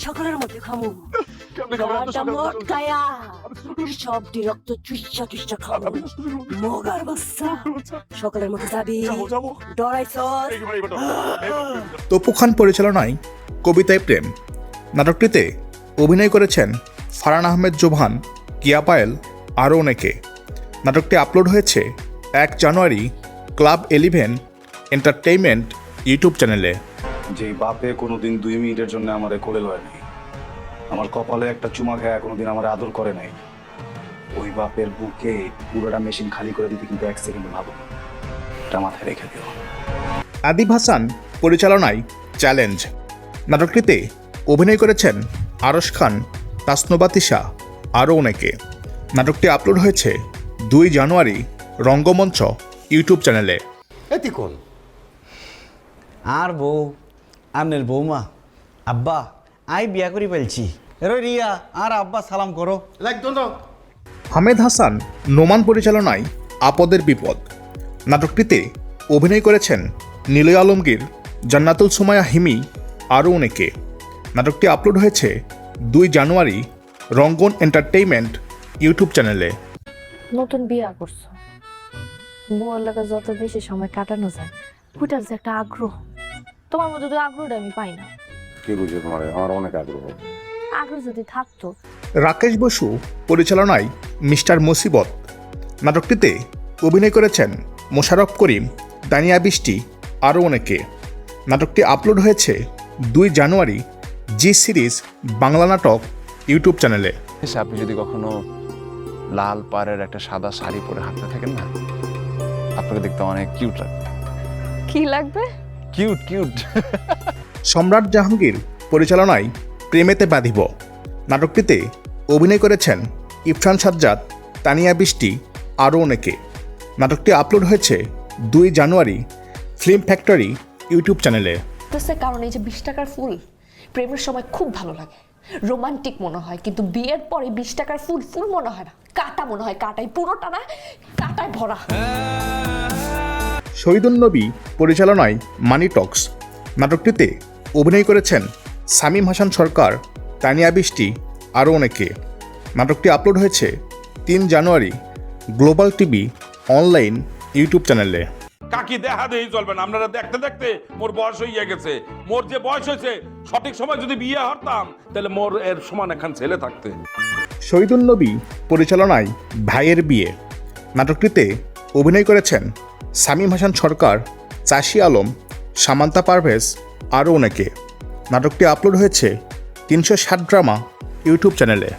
সকালের মধ্যে খামু। সব রক্ত চুষা চুষা খাব মগার বাচ্চা সকালের মধ্যে যাবি। এইবার- তপু খান পরিচালনায় কবিতায় প্রেম। নাটকটিতে অভিনয় করেছেন ফারহান আহমেদ জোভান কিয়া পায়েল আরও অনেকে। নাটকটি আপলোড হয়েছে এক January club eleven entertainment YouTube চ্যানেলে। যে বাপে কোনোদিন দুই মিনিটের জন্য আমারে কোলে লয় নাই। আমার কপালে একটা চুমা খায় কোনোদিন আমার আদর করে নাই। ওই বাপের বুকে পুরোটা মেশিন খালি করে দিতে কিন্তু এক সেকেন্ড ভাবো এটা মাথায় রেখে দিও। আদিব হাসান পরিচালনায় চ্যালেঞ্জ। নাটকটিতে অভিনয় করেছেন আরশ খান তাসনোবাতিশা আরও অনেকে। নাটকটি আপলোড হয়েছে দুই জানুয়ারি রঙ্গমঞ্চ ইউটিউব চ্যানেলে। এতি কোন? আর বউ আনের বৌমা আব্বা আই বিয়া করি ফেলছি। রে রিয়া আর আব্বা সালাম করো। একদম হামেদ হাসান নোমান পরিচালনায় আপদের বিপদ। নাটকটিতে অভিনয় করেছেন নীলয় আলমগীর জান্নাতুল সুমায়া হিমি আরও অনেকে। নাটকটি আপলোড হয়েছে দুই জানুয়ারি রঙ্গন এন্টারটেইনমেন্ট ইউটিউব চ্যানেলে। নতুন বিয়া করছ। বউয়ের লাগা যত বেশি সময় কাটানো যায় ওইটার যে একটা আগ্রহ। তোমার মধ্যে তো আগ্রহটা আমি পাই না। কে বুঝে তোমার? আমার অনেক আগ্রহ। আগ্রহ যদি থাকতো। রাকেশ বসু পরিচালনায় মিস্টার মুসিবত। নাটকটিতে অভিনয় করেছেন মোশারফ করিম দানিয়া বৃষ্টি আরও অনেকে। নাটকটি আপলোড হয়েছে দুই জানুয়ারি জি সিরিজ বাংলা নাটক ইউটিউব চ্যানেলে। আপনি যদি কখনো লাল পাড়ের একটা সাদা শাড়ি পরে হাঁটতে থাকেন না আপনাকে দেখতে অনেক কিউট লাগবে। কি লাগবে? কিউট কিউট সম্রাট জাহাঙ্গীর পরিচালনায় প্রেমেতে বাঁধিব। নাটকটিতে অভিনয় করেছেন ইফরান সাজ্জাদ তানিয়া বৃষ্টি আরও অনেকে। নাটকটি আপলোড হয়েছে দুই জানুয়ারি ফিল্ম ফ্যাক্টরি ইউটিউব চ্যানেলে। কারণে এই যে বিশ টাকার ফুল প্রেমের সময় খুব ভালো লাগে। রোমান্টিক মনে হয় কিন্তু বিয়ের পরে বিশ টাকার ফুল ফুল মনে হয় না। কাটা মনে হয় কাটাই পুরোটা না কাটায় ভরা। শহীদুল নবী পরিচালনায় মানি টক্স। নাটকটিতে অভিনয় করেছেন সামিম হাসান সরকার তানিয়া বৃষ্টি আরও অনেকে। নাটকটি আপলোড হয়েছে তিন January global TV online YouTube চ্যানেলে। কাকি দেখা দেই চলবে না। আপনারা দেখতে দেখতে মোর বয়স হইয়া গেছে। মোর যে বয়স হয়েছে সঠিক সময় যদি বিয়ে হতাম তাহলে মোর এর সমান এখন ছেলে থাকতে। শহীদুল নবী পরিচালনায় ভাইয়ের বিয়ে। নাটকটিতে অভিনয় করেছেন সামিম হাসান সরকার, চাষি আলম, সামান্তা পারভেজ, আরও অনেকে। নাটকটি আপলোড হয়েছে তিনশো ষাট ড্রামা ইউটিউব চ্যানেলে।